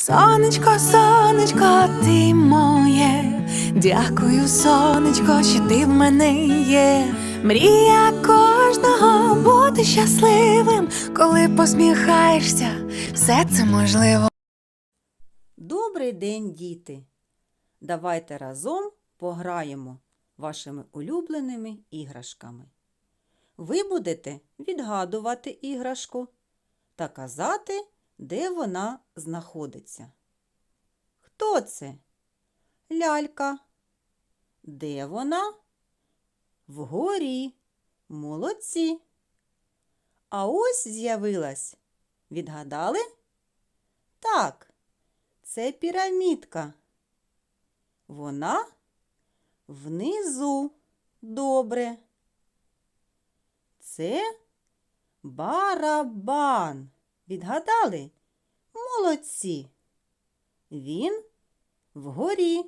Сонечко, сонечко, ти моє. Дякую, сонечко, що ти в мене є. Мрія кожного бути щасливим, коли посміхаєшся, все це можливо. Добрий день, діти! Давайте разом пограємо вашими улюбленими іграшками. Ви будете відгадувати іграшку та казати, де вона знаходиться. Хто це? Лялька. Де вона? Вгорі. Молодці. А ось з'явилась. Відгадали? Так, це пірамідка. Вона внизу. Добре. Це барабан. Відгадали? Молодці. Він вгорі.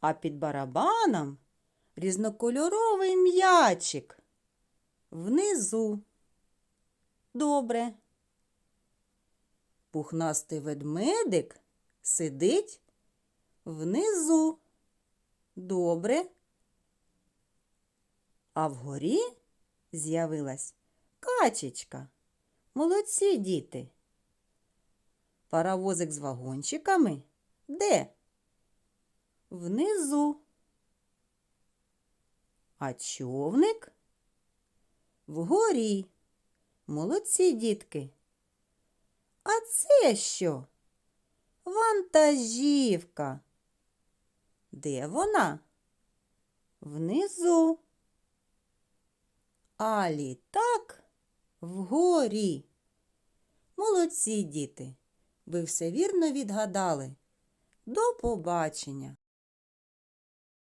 А під барабаном різнокольоровий м'ячик. Внизу. Добре. Пухнастий ведмедик сидить внизу. Добре. А вгорі з'явилась качечка. Молодці діти. Паровозик з вагончиками де? Внизу. А човник вгорі. Молодці дітки. А це що? Вантажівка. Де вона? Внизу. А літак вгорі. Молодці, діти. Ви все вірно відгадали. До побачення!